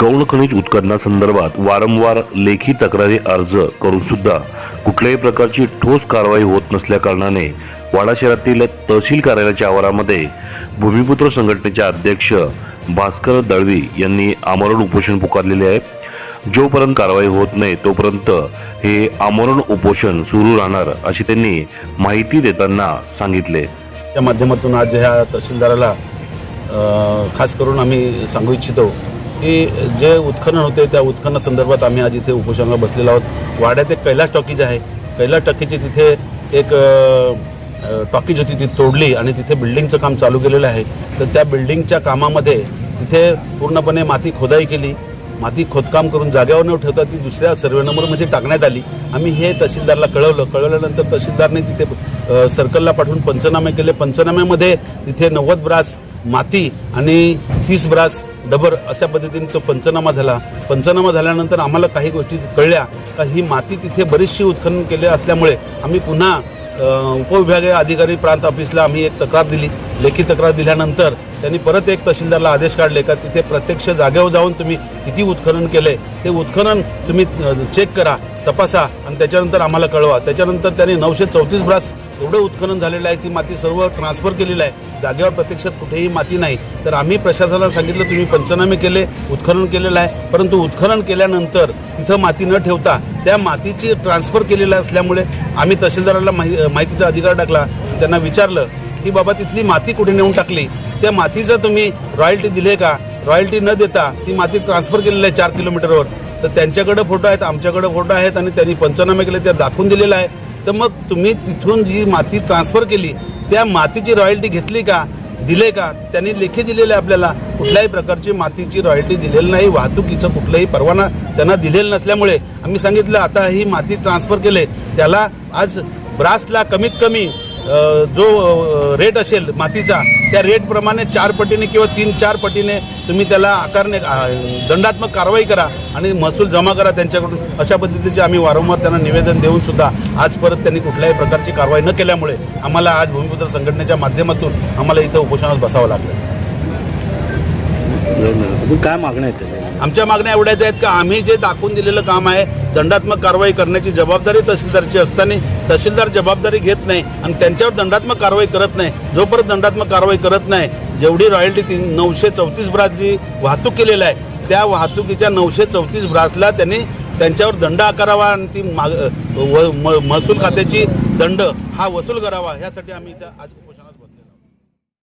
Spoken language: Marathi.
गौण खनिज उत्खननासंदर्भात वारंवार लेखी तक्रारी अर्ज करून सुद्धा कुठल्याही प्रकारची ठोस कारवाई होत नसल्याकारणाने वाडा शहरातील तहसील कार्यालयाच्या आवारामध्ये भूमिपुत्र संघटनेचे अध्यक्ष भास्कर दळवी यांनी आमरण उपोषण पुकारलेले आहे. जोपर्यंत कारवाई होत नाही तोपर्यंत हे आमरण उपोषण सुरू राहणार अशी त्यांनी माहिती देताना सांगितले. त्या माध्यमातून आज ह्या तहसीलदाराला खास करून आम्ही सांगू इच्छितो की जे उत्खनन होते त्या उत्खननासंदर्भात आम्ही आज इथे उपोषणाला बसलेलो आहोत. वाड्यात एक कैलास टॉकीज आहे. कैलास टॉकीजची तिथे एक टॉकीज होती ती तोडली आणि तिथे बिल्डिंगचं काम चालू केलेलं आहे. तर त्या बिल्डिंगच्या कामामध्ये तिथे पूर्णपणे माती खोदाई केली. माती खोदकाम करून जागेवर न ठेवता ती दुसऱ्या सर्वे नंबरमध्ये टाकण्यात आली. आम्ही हे तहसीलदारला कळवलं. कळवल्यानंतर तहसीलदारने तिथे सर्कलला पाठवून पंचनामे केले. पंचनाम्यामध्ये तिथे नव्वद ब्रास माती आणि तीस ब्रास डबर अशा पद्धतीने तो पंचनामा झाला. पंचनामा झाल्यानंतर आम्हाला काही गोष्टी कळल्या का ही माती तिथे बरीचशी उत्खनन केले असल्यामुळे आम्ही पुन्हा उपविभागीय अधिकारी प्रांत ऑफिसला आम्ही एक तक्रार दिली. लेखी तक्रार दिल्यानंतर त्यांनी परत एक तहसीलदारला आदेश काढले का तिथे प्रत्यक्ष जागेवर जाऊन तुम्ही किती उत्खनन केले? ते उत्खनन तुम्ही चेक करा तपासा आणि त्याच्यानंतर आम्हाला कळवा. त्याच्यानंतर त्यांनी नऊशे चौतीस ब्रास एवढं उत्खनन झालेलं आहे ती माती सर्व ट्रान्सफर केलेलं आहे. जागेवर प्रत्यक्षात कुठेही माती नाही. तर आम्ही प्रशासनाला सांगितलं तुम्ही पंचनामे केले उत्खनन केलेलं आहे. परंतु उत्खनन केल्यानंतर तिथं माती न ठेवता त्या मातीची ट्रान्सफर केलेलं असल्यामुळे आम्ही तहसीलदाराला माहि माहितीचा अधिकार टाकला. त्यांना विचारलं की बाबा तिथली माती कुठे नेऊन टाकली? त्या मातीचं तुम्ही रॉयल्टी दिले का? रॉयल्टी न देता ती माती ट्रान्सफर केलेली आहे चार किलोमीटरवर. तर त्यांच्याकडे फोटो आहेत आमच्याकडे फोटो आहेत आणि त्यांनी पंचनामे केले ते दाखवून दिलेलं आहे. तर मग तुम्ही तिथून जी माती ट्रान्सफर केली त्या मातीची रॉयल्टी घेतली का दिले का? त्यांनी लेखी दिलेले आहे आपल्याला. कुठल्याही प्रकारची मातीची रॉयल्टी दिलेली नाही. वाहतुकीचं कुठलाही परवाना त्यांना दिलेला नसल्यामुळे आम्ही सांगितलं आता ही माती ट्रान्सफर केले. त्याला आज ब्रासला कमीत कमी जो रेट असेल मातीचा त्या रेटप्रमाणे चार पटीने किंवा तीन चार पटीने तुम्ही त्याला आकारणे दंडात्मक कारवाई करा आणि महसूल जमा करा त्यांच्याकडून अशा पद्धतीचे आम्ही वारंवार त्यांना निवेदन देऊन सुद्धा आज परत त्यांनी कुठल्याही प्रकारची कारवाई न केल्यामुळे आम्हाला आज भूमिपुत्र संघटनेच्या माध्यमातून आम्हाला इथं उपोषणात बसावं लागलं काय मागण्या आहेत? आमच्या मागण्या एवढ्याच आहेत का आम्ही जे दाखवून दिलेलं काम आहे दंडात्मक कारवाई करण्याची जबाबदारी तहसीलदारची असताना तहसीलदार जबाबदारी घेत नाही आणि त्यांच्यावर दंडात्मक कारवाई करत नाही जोपर्यंत दंडात्मक कारवाई करत नाही जेवढी रॉयल्टी ती नऊशे चौतीस ब्रास जी वाहतूक केलेलं आहे त्या वाहतुकीच्या नऊशे चौतीस ब्रासला त्यांनी त्यांच्यावर दंड आकारावा आणि ती माग व- म- महसूल खात्याची दंड हा वसूल करावा यासाठी आम्ही आज